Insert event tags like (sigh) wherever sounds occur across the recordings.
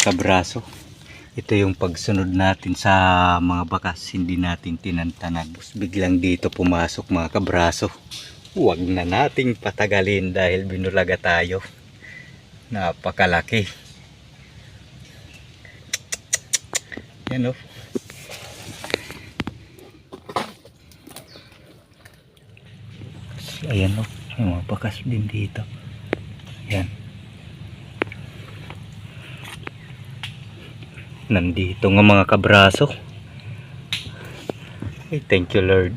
kabraso. Ito yung pagsunod natin sa mga bakas, hindi natin tinantanan. Biglang dito pumasok mga kabraso. Huwag na nating patagalin dahil binulaga tayo. Napakalaki. Yan o. Ayan o. May mga bakas din dito. Yan. Nandito nga mga kabraso. Ay, thank you Lord.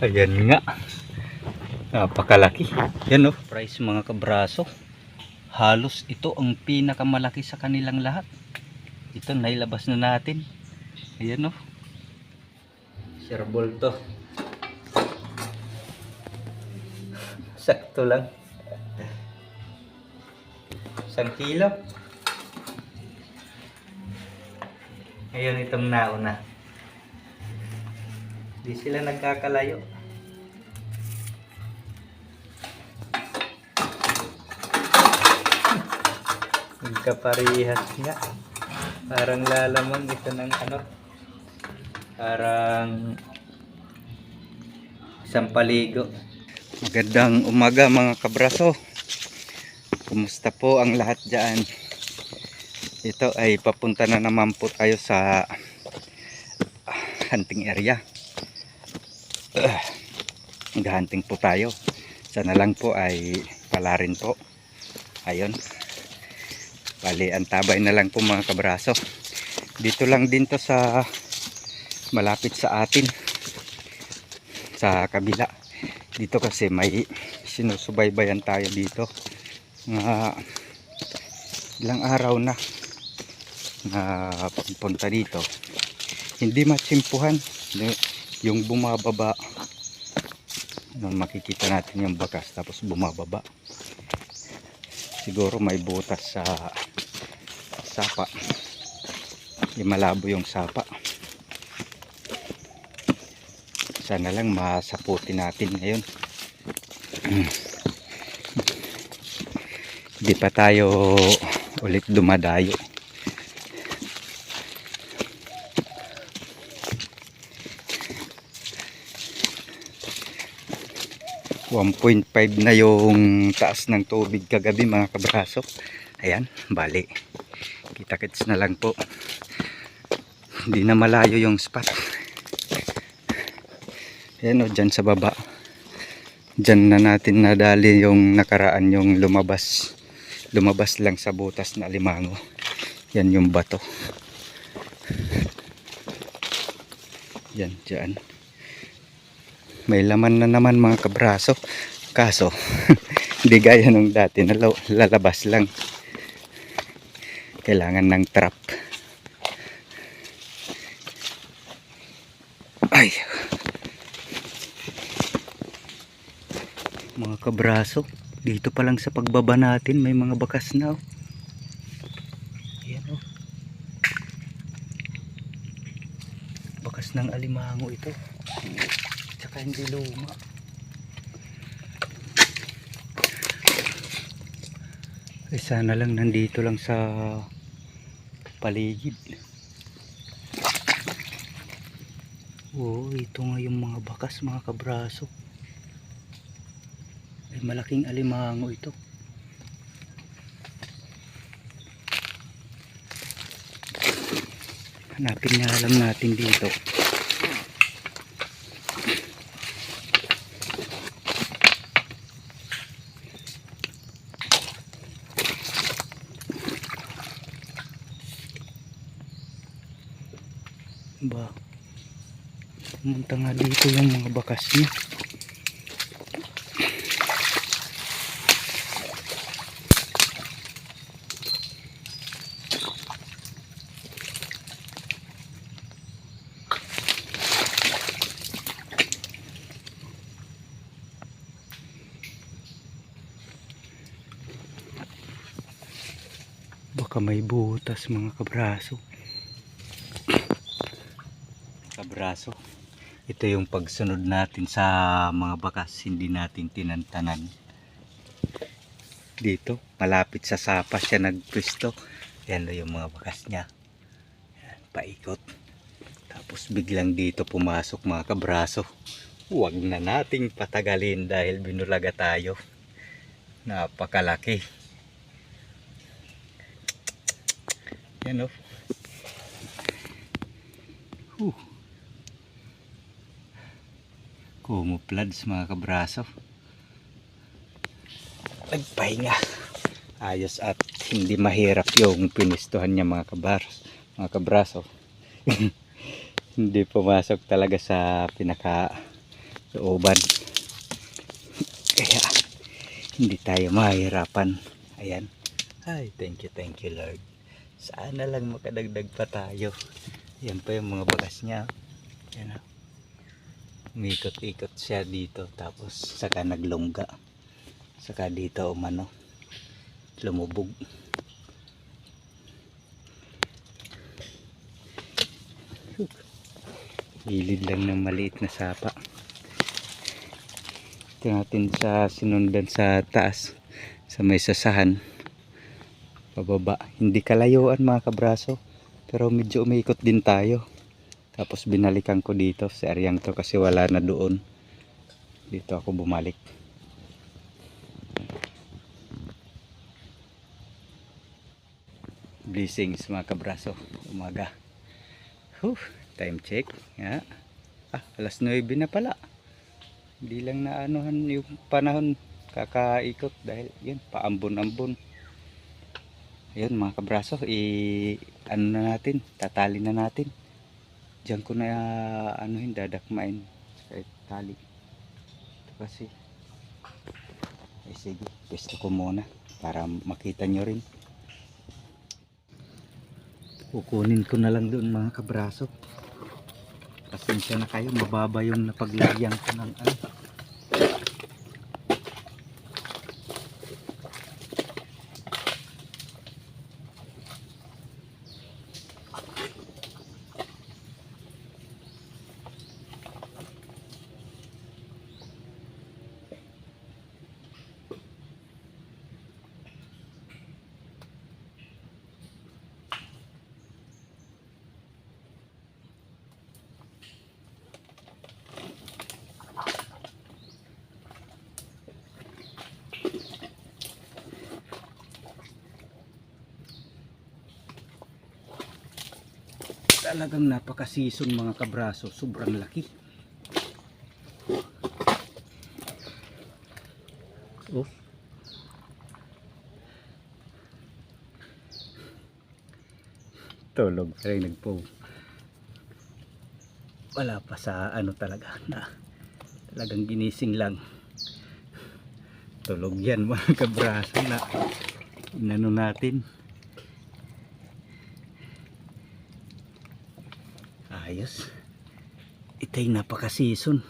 Ayan nga. Napakalaki. Yan o. Price mga kabraso. Halos ito ang pinakamalaki sa kanilang lahat. Ito nailabas na natin. Ayan o. Sherbol to. Sakto lang. Isang kilo. Ngayon itong nauna. Di sila nagkakalayo. Nagkaparihas nga. Parang lalaman ito ng ano. Parang isang paligo. Magandang umaga mga kabraso. Kumusta po ang lahat dyan? Ito ay papunta na naman po tayo sa ah, hunting area. Uh, hunting po tayo. Sana lang po ay pala rin po. Ayun. Bali, antabay na lang po mga kabraso. Dito lang din to sa malapit sa atin. Sa kabila. Dito kasi may sinusubaybayan tayo dito. Nga ilang araw na na pagpunta dito. Hindi matsimpuhan. Yung bumababa. Nun makikita natin yung bakas tapos bumababa. Siguro may butas sa sapa. Yung malabo yung sapa. Sana lang masaputi natin ngayon. Di pa tayo ulit dumadayo 1.5 na yung taas ng tubig kagabi mga kabraso ayan bali. Kita kits na lang po. Hindi na malayo yung spot. Ayan o dyan sa baba. Dyan na natin nadali yung nakaraan yung lumabas. Lumabas lang sa butas na limango. Yan yung bato. Yan dyan may laman na naman mga kabraso. Kaso (laughs) hindi gaya nung dati na lalabas lang. Kailangan ng trap. Ay! Mga kabraso dito pa lang sa pagbaba natin may mga bakas na oh. Oh. bakas ng alimango ito tsaka hindi luma. Ay sana lang nandito lang sa paligid. Oo ito nga yung mga bakas mga kabraso. Ay malaking alimango ito. Hanapin nga lang natin dito ba pumunta nga dito yung mga bakas niya. Baka may butas mga kabraso. Kabraso ito yung pagsunod natin sa mga bakas hindi natin tinantanan. Dito malapit sa sapa siya nagpwesto. Yan yung mga bakas niya. Yan, paikot. Tapos biglang dito pumasok mga kabraso. Huwag na nating patagalin dahil binulaga tayo. Napakalaki. Yan o Huh. Kumuplads mga kabraso. Nagpahinga. Ayos at hindi mahirap yung pinistuhan niya mga kabars mga kabraso. (laughs) Hindi pumasok talaga sa pinaka looban. (laughs) Kaya hindi tayo mahirapan. Ayan. Ay thank you thank you lord. Sana lang makadagdag pa tayo. Yan pa yung mga bagas niya umikot-ikot siya dito tapos saka naglungga. Saka dito umano lumubog. Hilid lang ng maliit na sapa. Ito natin sa sinundan sa taas sa may sasahan. Pababa. Hindi kalayuan mga kabraso pero medyo umikot din tayo tapos binalikan ko dito sa areang to kasi wala na doon. Dito ako bumalik. Blessings mga kabraso. Umaga. Whew, time check. Nga. Ah alas 9 na pala. Hindi lang na anuhan yung panahon. Kakaikot dahil yun paambon-ambon. Ayun mga kabraso i ano na natin tatali na natin diyan ko na anuhin dadakmain. Kahit tali. Ito kasi. Eh sige. Pwesto ko muna para makita nyo rin. Kukunin ko na lang doon mga kabraso. Pasensya na kayo. Mababa yung napaglagyan ko ng ano talagang napaka-season mga kabraso. Sobrang laki. Oh. Tulog rin nagpo. Wala pa sa ano talaga na talagang ginising lang. Tulog yan (laughs) mga kabraso na inano natin ayos. Itay napaka season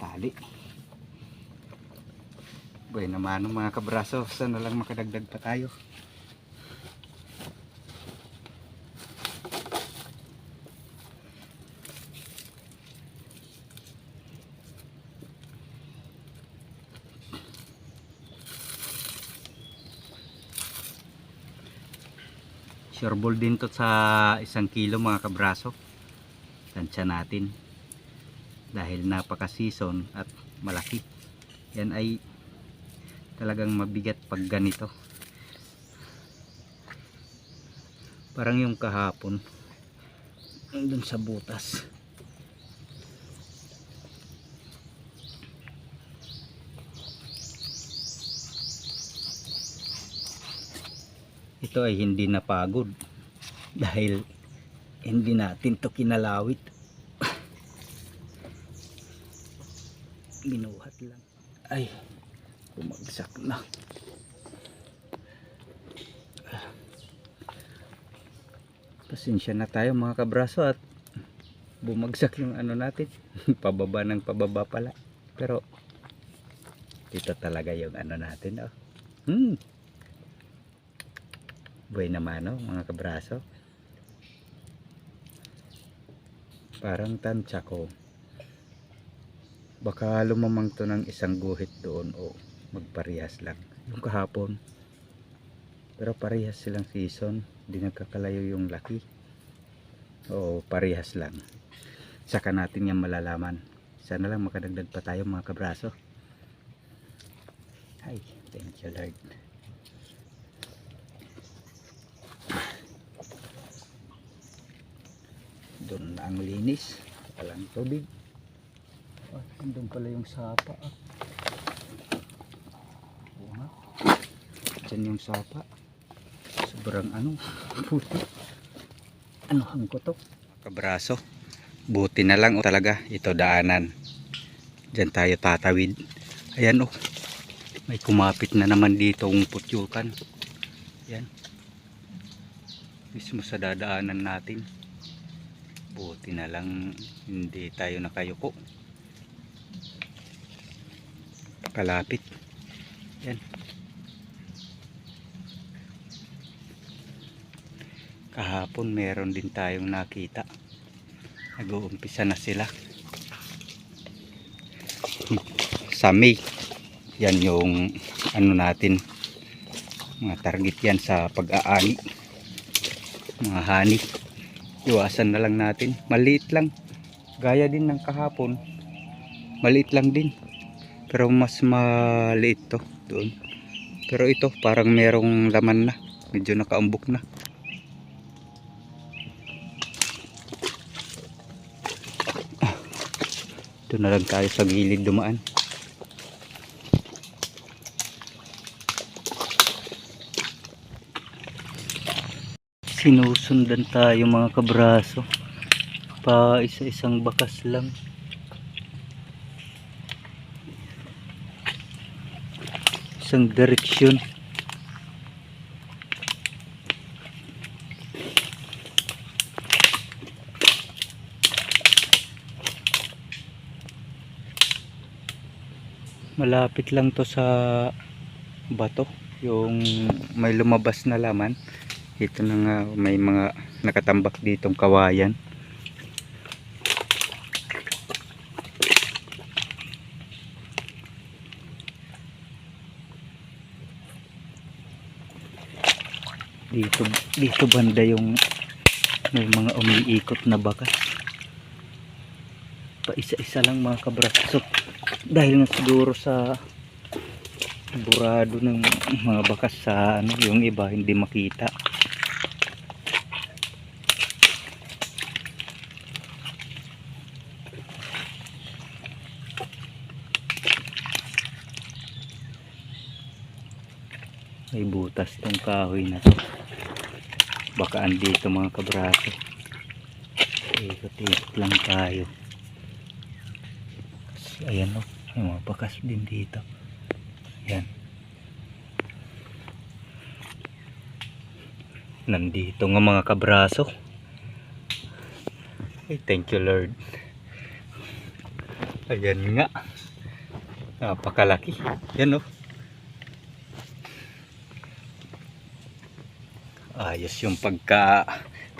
tali Boy naman mga kabraso. Sana lang makadagdag pa tayo Sure ball din to sa isang kilo mga kabraso. Tansya natin. Dahil napaka season at malaki. Yan ay talagang mabigat pag ganito. Parang yung kahapon. Doon sa butas. Ito ay hindi napagod dahil hindi natin to kinalawit. (sighs) Binuhat lang. Ay bumagsak na. Pasensya na tayo mga kabraso at bumagsak yung ano natin. (laughs) Pababa ng pababa pala. Pero ito talaga yung ano natin oh. hmm buhay naman no, mga kabraso. Parang tansya ko. Baka lumamang to ng isang guhit doon o magparehas lang. Yung kahapon. Pero parehas silang season. Di nagkakalayo yung laki. O parehas lang. Saka natin yan malalaman. Sana lang makadagdag pa tayo mga kabraso. Ay thank you Lord doon ang linis. Walang tubig. Ah, andun pala yung sapa. Ah. oo dyan yung sapa. Sobrang ano puti. Ano hang ko to. Kabraso. Buti na lang oh, talaga. Ito daanan. Dyan tayo tatawid. Ayan oh. May kumapit na naman dito ang putyukan. Yan mismo sa dadaanan natin buti na lang hindi tayo nakayuko. Kalapit. Yan. Kahapon meron din tayong nakita. Nag-uumpisa na sila. Sa May. Yan yung ano natin. Mga target yan sa pag-aani. Mga hani iwasan na lang natin. Maliit lang. Gaya din ng kahapon. Maliit lang din. Pero mas maliit to doon. Pero ito parang merong laman na. Medyo nakaambok na. Ito na lang tayo sa gilid dumaan sinusundan tayo mga kabraso. Pa isa-isang bakas lang. Isang direksyon. Malapit lang to sa bato yung may lumabas na laman ito na nga may mga nakatambak ditong kawayan. Dito dito banda yung may mga umiikot na bakas pa isa isa lang mga kabraso dahil nga siguro sa burado ng mga bakas sa ano yung iba hindi makita may butas tong kahoy na to. Baka andito mga kabraso. Ikot-ikot lang tayo. Kasi ayan o may mga bakas din dito. Yan nandito nga mga kabraso. Ay thank you lord. Ayan nga. Napakalaki. Yan o ayos yung pagka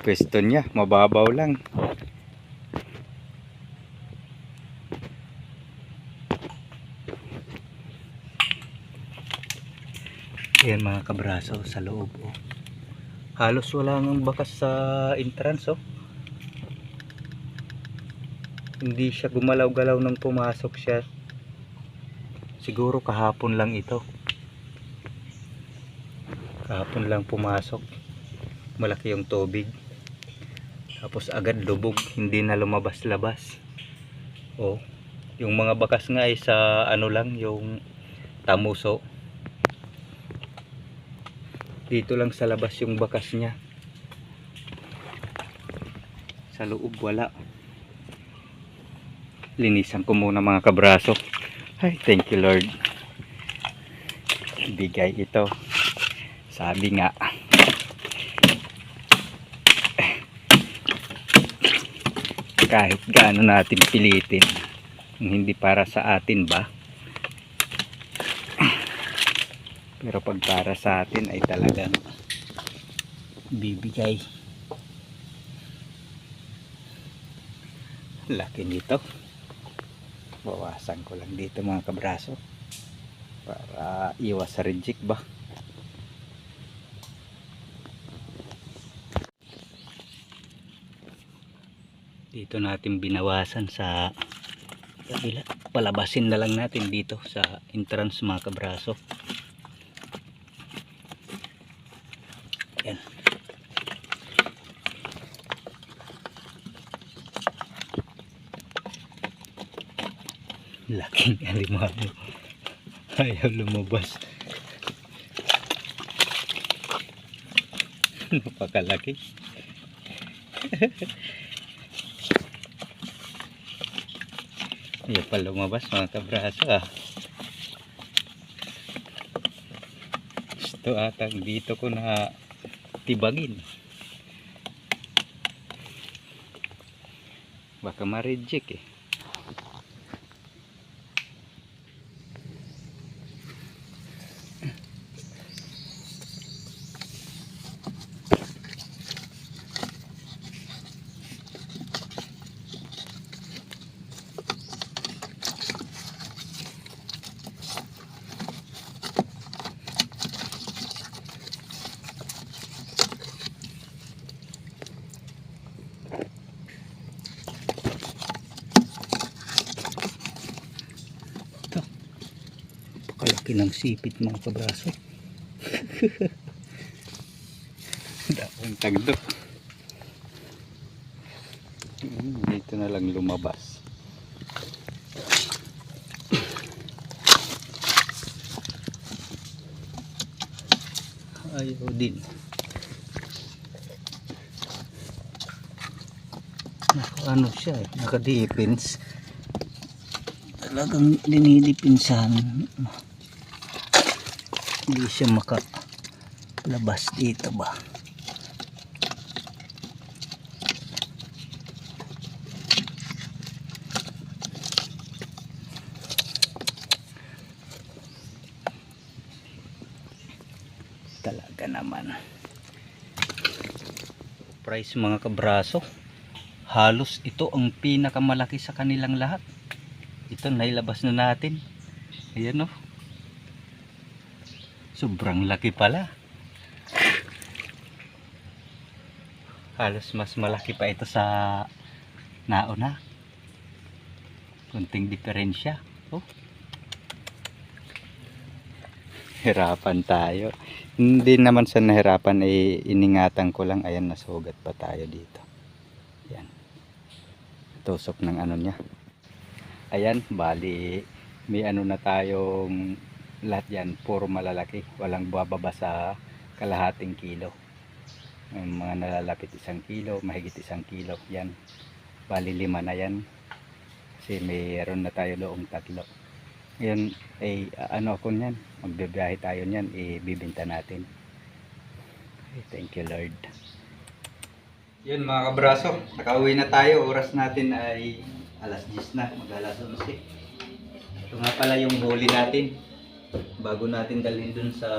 pwesto niya mababaw lang Ayan mga kabraso sa loob oh. Halos wala nang bakas sa entrance oh. Hindi siya gumalaw-galaw nang pumasok siya. Siguro kahapon lang ito. Kahapon lang pumasok. Malaki yung tubig. Tapos agad lubog, hindi na lumabas-labas. Oh, yung mga bakas nga ay sa ano lang, yung tamuso. Dito lang sa labas yung bakas niya. Sa loob wala. Linisan ko muna mga kabraso. Ay. Thank you lord. Bigay ito. Sabi nga kahit gaano natin pilitin. Hindi para sa atin ba? Pero pag para sa atin ay talagang bibigay. Laki nito. Bawasan ko lang dito mga kabraso. Para iwas sa reject ba dito natin binawasan sa kabila. Palabasin na lang natin dito sa entrance mga kabraso. Yan laking (laughs) alimango ayaw lumabas. (laughs) Napakalaki (laughs) ayaw pa lumabas mga kabraso ah. Gusto atang dito ko na tibagin. Baka ma-reject eh Kalaki ng sipit mga kabraso. (laughs) Daong tagdok. Hmm, Dito na lang lumabas. Ayaw din. Naka ano siya eh, naka-defense. Talagang dinidipinsahan hindi siya makalabas dito ba? Talaga naman. Price mga kabraso. Halos ito ang pinakamalaki sa kanilang lahat. Ito nailabas na natin. Ayan o Sobrang laki pala. Halos mas malaki pa ito sa nauna. Kunting diferensya. Oh. Hirapan tayo. Hindi naman sa nahirapan ay iningatan ko lang. Ayan, nasugat pa tayo dito. Ayan. Tusok ng ano niya. Ayan, bali may ano na tayong lahat yan puro malalaki. Walang bababa sa kalahating kilo. May mga nalalapit isang kilo mahigit isang kilo. Yan. Bali lima na yan. Kasi mayroon na tayo loong tatlo. Ngayon ay ano ako yan magbibiyahe tayo yan ibibinta natin. Okay, thank you lord. Yun mga kabraso nakauwi na tayo. Oras natin ay alas 10 na mag alas 11 ito nga pala yung huli natin bago natin dalhin dun sa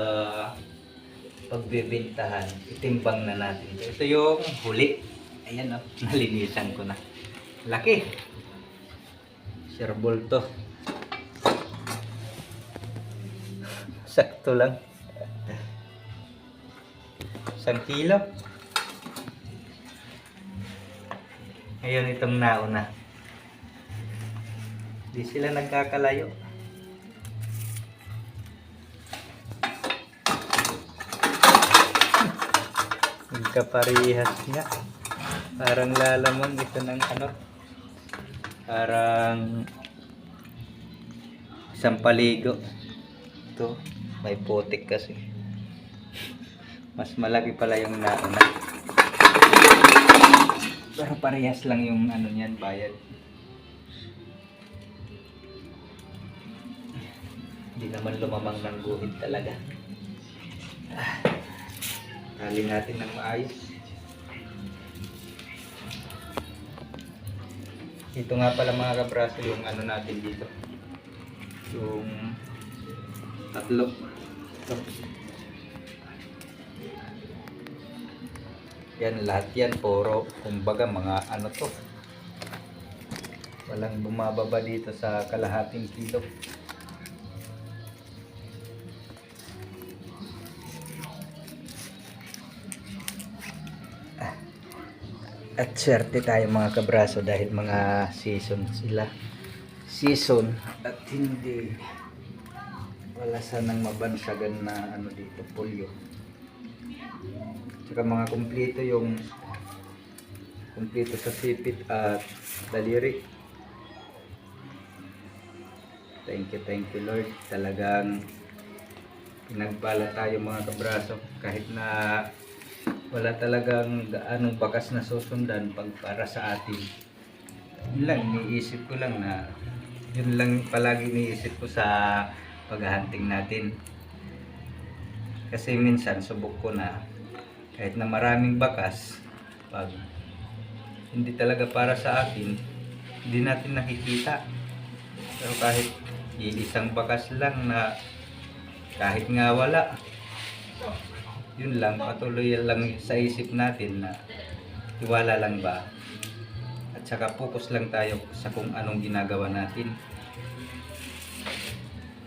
pagbibintahan, itimbang na natin. Ito yung huli. Ayan o, (laughs) nalinisan ko na. Laki. Sherbol to. (laughs) Sakto lang. Isang kilo. Ngayon itong nauna. Di sila nagkakalayo. Magkaparihas nga. Parang lalamon ito ng ano. Parang isang paligo. Ito, may putik kasi. Mas malaki pala yung nauna. Pero parehas lang yung ano niyan, bayad. Hindi naman lumamang ng guhit talaga. Ah. Tali natin ng maayos. Ito nga pala mga kabraso yung ano natin dito. Yung tatlo. Ito. Yan lahat yan puro kumbaga mga ano to. Walang bumababa dito sa kalahating kilo. At swerte tayo mga kabraso dahil mga season sila. Season at hindi wala sanang mabansagan na ano dito, polio. Tsaka mga kumpleto yung kumpleto sa sipit at daliri. Thank you, thank you Lord. Talagang pinagpala tayo mga kabraso kahit na wala talagang gaanong bakas na susundan pag para sa atin. Yun lang, iniisip ko lang na yun lang palagi iniisip ko sa paghahunting natin. Kasi minsan subok ko na kahit na maraming bakas pag hindi talaga para sa atin hindi natin nakikita pero kahit isang bakas lang na kahit nga wala yun lang patuloy lang sa isip natin na tiwala lang ba? At saka focus lang tayo sa kung anong ginagawa natin.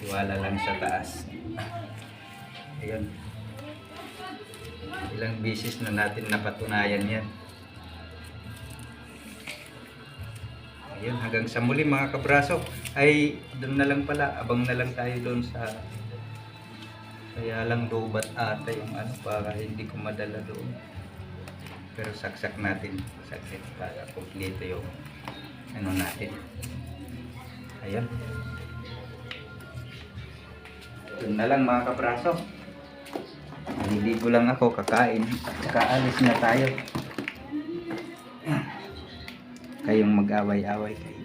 Tiwala lang sa taas. Ayun. Ilang bisis na natin napatunayan yan. Ayun hanggang sa muli mga kabraso. Ay doon na lang pala. Abang na lang tayo doon sa kaya lang dobat ata yung ano para hindi ko madala doon pero saksak natin saksak para kompleto yung ano natin ayun doon na lang mga kabraso Naliligo lang ako, kakain. At saka alis na tayo. Kayong mag-away-away kayo.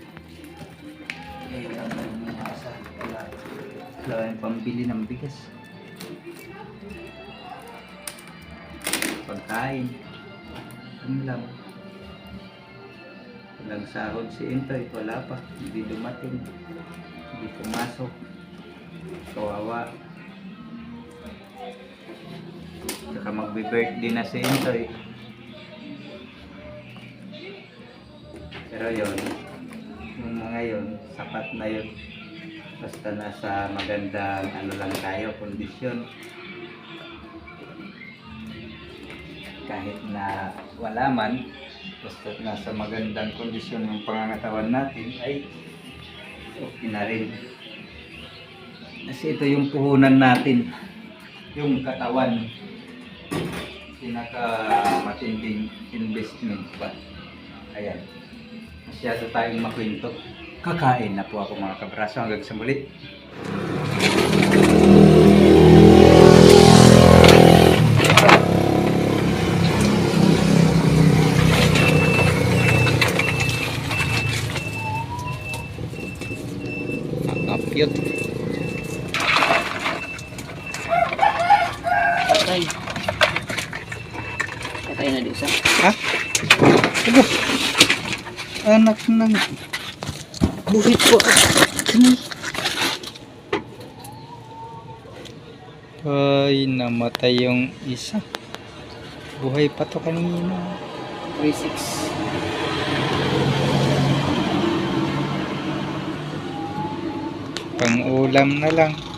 Wala yung pambili ng bigas. Pagkain. Ano lang. Walang sahod si Intoy. Wala pa. Hindi dumating. Hindi pumasok. Kawawa. Saka magbe-birthday na si Intoy. Pero yon yung mga yon sapat na yun. Basta nasa magandang ano lang tayo, kondisyon. Kahit na wala man, basta nasa magandang kondisyon yung pangangatawan natin, ay okay na rin. Kasi ito yung puhunan natin, yung katawan pinaka matinding investment ba? Ayan. Masyado tayong makwento. Kakain na po ako mga kabraso hanggang sa muli. Nakapyot. Patay. Patay na di isa. Ha? Aba. Anak ng buhit po. Ay, namatay yung isa. Buhay pa to kanina. 3-6. Pang ulam na lang.